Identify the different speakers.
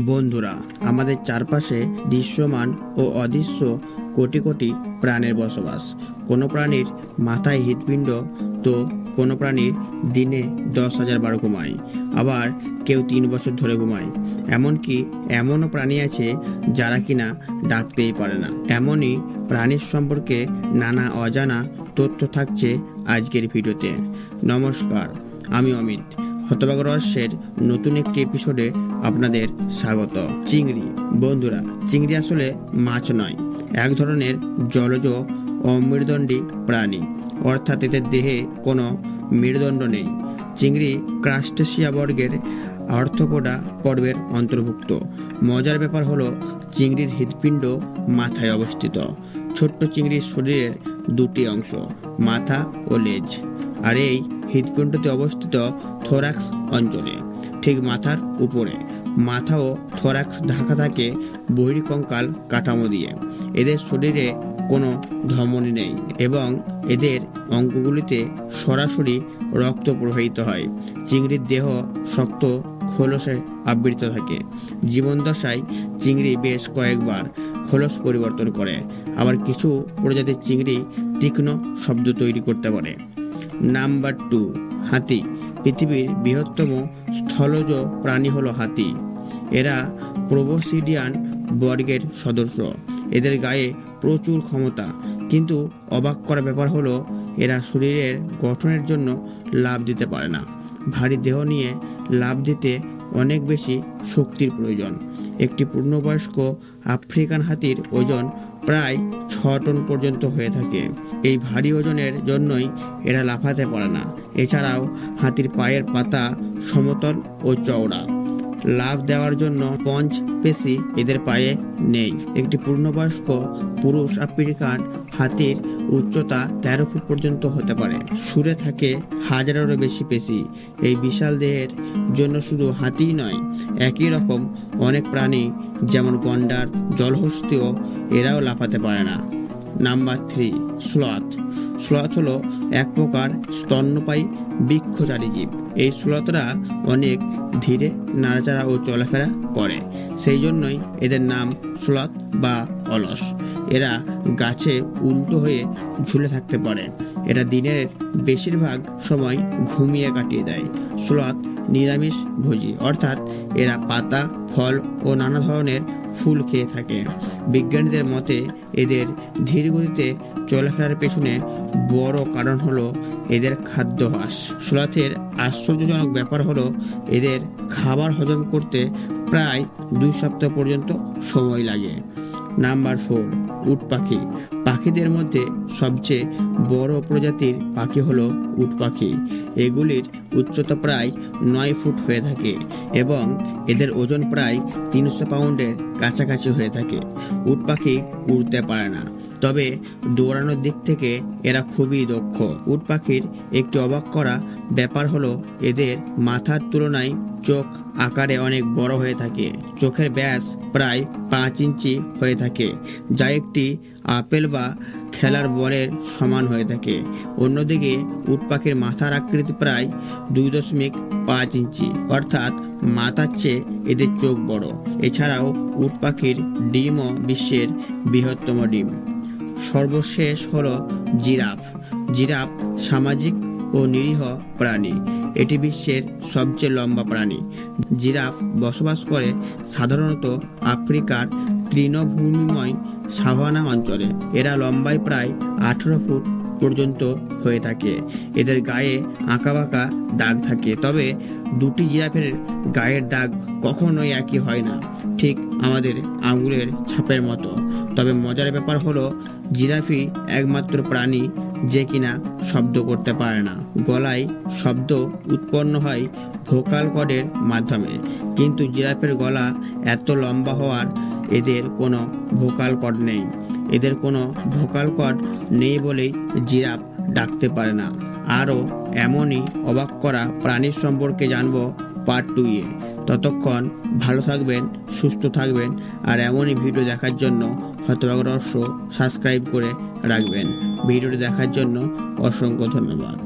Speaker 1: বন্ধুরা, আমাদের চারপাশে দৃশ্যমান ও অদৃশ্য কোটি কোটি প্রাণের বসবাস। কোনো প্রাণীর মাথায় হৃৎপিণ্ড, তো কোনো প্রাণীর দিনে দশ হাজার বারো ঘুমায়। আবার কেউ তিন বছর ধরে ঘুমায়। এমনকি এমনও প্রাণী আছে যারা কিনা ডাকতেই পারে না। এমনই প্রাণীর সম্পর্কে নানা অজানা তথ্য থাকছে আজকের ভিডিওতে। নমস্কার, আমি অমিত। হতবাগ রহস্যের নতুন একটি এপিসোডে আপনাদের স্বাগত। চিংড়ি। বন্ধুরা, চিংড়ি আসলে মাছ নয়। এক ধরনের জলজ অমেরুদণ্ডী প্রাণী। অর্থাৎ এদের দেহে কোনো মেরুদণ্ড নেই। চিংড়ি ক্রাস্টেসিয়া বর্গের অর্থপোডা পর্বের অন্তর্ভুক্ত। মজার ব্যাপার হলো, চিংড়ির হৃদপিণ্ড মাথায় অবস্থিত। ছোট্ট চিংড়ির শরীরের দুটি অংশ, মাথা ও লেজ। আর এই হৃৎপিণ্ডতে অবস্থিত থোরাক্স অঞ্চলে, ঠিক মাথার উপরে। মাথা ও থোরাক্স ঢাকা থাকে বহির্কঙ্কাল কাঠামো দিয়ে। এদের শরীরে কোনো ধমনী নেই এবং এদের অঙ্গগুলিতে সরাসরি রক্ত প্রবাহিত হয়। চিংড়ির দেহ শক্ত, খোলসে আবৃত থাকে। জীবনদশায় চিংড়ি বেশ কয়েকবার খোলস পরিবর্তন করে। আবার কিছু প্রজাতির চিংড়ি তীক্ষ্ণ শব্দ তৈরি করতে পারে। নাম্বার টু, হাতি। পৃথিবীর বৃহত্তম স্থলজ প্রাণী হলো হাতি। এরা প্রোবোসিডিয়ান বর্গের সদস্য। এদের গায়ে প্রচুর ক্ষমতা। কিন্তু অবাক করা ব্যাপার হলো, এরা শরীরের গঠনের জন্য লাভ দিতে পারে না। ভারী দেহ নিয়ে লাভ দিতে অনেক বেশি শক্তির প্রয়োজন। একটি পূর্ণবয়স্ক আফ্রিকান হাতির ওজন প্রায় ছ টন পর্যন্ত হয়ে থাকে। এই ভারী ওজনের জন্যই এরা লাফাতে পারে না। এছাড়াও হাতির পায়ের পাতা সমতল ও চওড়া। লাভ দেওয়ার জন্য পঞ্চ পেশি এদের পায়ে নেই। একটি পূর্ণবয়স্ক পুরুষ আফ্রিকান হাতির উচ্চতা তেরো ফুট পর্যন্ত হতে পারে। সুরে থাকে হাজারেরও বেশি পেশি। এই বিশাল দেহের জন্য শুধু হাতিই নয়, একই রকম অনেক প্রাণী, যেমন গন্ডার, জলহস্তিও এরাও লাফাতে পারে না। Number three, sloth. স্লথ হলো এক প্রকার স্তন্যপায়ী বৃক্ষচারী জীব। এই শ্লোতরা অনেক ধীরে নাড়াচাড়া ও চলাফেরা করে। সেই জন্যই এদের নাম শ্লোত বা অলস। এরা গাছে উল্টো হয়ে ঝুলে থাকতে পারে। এরা দিনের বেশিরভাগ সময় ঘুমিয়ে কাটিয়ে দেয়। স্লথ নিরামিষ ভোজী। অর্থাৎ এরা পাতা, ফল ও নানা ধরনের ফুল খেয়ে থাকে। বিজ্ঞানীদের মতে, এদের ধীর গতিতে চলাফেরার পেছনে বড় কারণ হলো এদের খাদ্যাভ্যাস সুলাথের আশ্চর্যজনক ব্যাপার হলো, এদের খাবার হজম করতে প্রায় দুই সপ্তাহ পর্যন্ত সময় লাগে। নাম্বার ফোর, উট পাখি। পাখিদের মধ্যে সবচেয়ে বড় প্রজাতির পাখি হলো উট পাখি। এগুলির উচ্চতা প্রায় নয় ফুট হয়ে থাকে এবং এদের ওজন প্রায় তিনশো পাউন্ডের কাছাকাছি হয়ে থাকে। উট পাখি উড়তে পারে না। তবে দৌড়ানোর দিক থেকে এরা খুবই দক্ষ। উট পাখির একটি অবাক করা ব্যাপার হলো, এদের মাথার তুলনায় চোখ আকারে অনেক বড় হয়ে থাকে। চোখের ব্যাস প্রায় পাঁচ ইঞ্চি হয়ে থাকে, যা একটি আপেল বা খেলার বলের সমান হয়ে থাকে। অন্যদিকে, উট পাখির মাথার আকৃতি প্রায় দুই দশমিক পাঁচ ইঞ্চি, অর্থাৎ মাথার চেয়ে এদের চোখ বড়। এছাড়াও, উট পাখির ডিমও বিশ্বের বৃহত্তম ডিম। সর্বশেষ হলো জিরাফ। জিরাফ সামাজিক ও নিরীহ প্রাণী। এটি বিশ্বের সবচেয়ে লম্বা প্রাণী। জিরাফ বসবাস করে সাধারণত আফ্রিকার তৃণভূমিময় সাভানা অঞ্চলে। এরা লম্বায় প্রায় আঠেরো ফুট পর্যন্ত হয়ে থাকে। এদের গায়ে আঁকাবাঁকা দাগ থাকে। তবে দুটি জিরাফের গায়ের দাগ কখনোই একই হয় না, ঠিক আমাদের আঙুলের ছাপের মতো। তবে মজার ব্যাপার হলো জিরাফি একমাত্র প্রাণী যে কিনা শব্দ করতে পারে না। গলায় শব্দ উৎপন্ন হয় ভোকাল কর্ডের মাধ্যমে। কিন্তু জিরাফের গলা এত লম্বা হওয়ার এদের কোনো ভোকাল কর্ড নেই। এদের কোনো ভোকাল কর্ড নেই বলেই জিরাফ ডাকতে পারে না। আরও এমনই অবাক করা প্রাণীর সম্পর্কে জানব পার্ট টু এ। ততক্ষণ ভালো থাকবেন, সুস্থ থাকবেন, আর এমনই ভিডিও দেখার জন্য হতভাগ রহস্য সাবস্ক্রাইব করে রাখবেন। ভিডিওটি দেখার জন্য অসংখ্য ধন্যবাদ।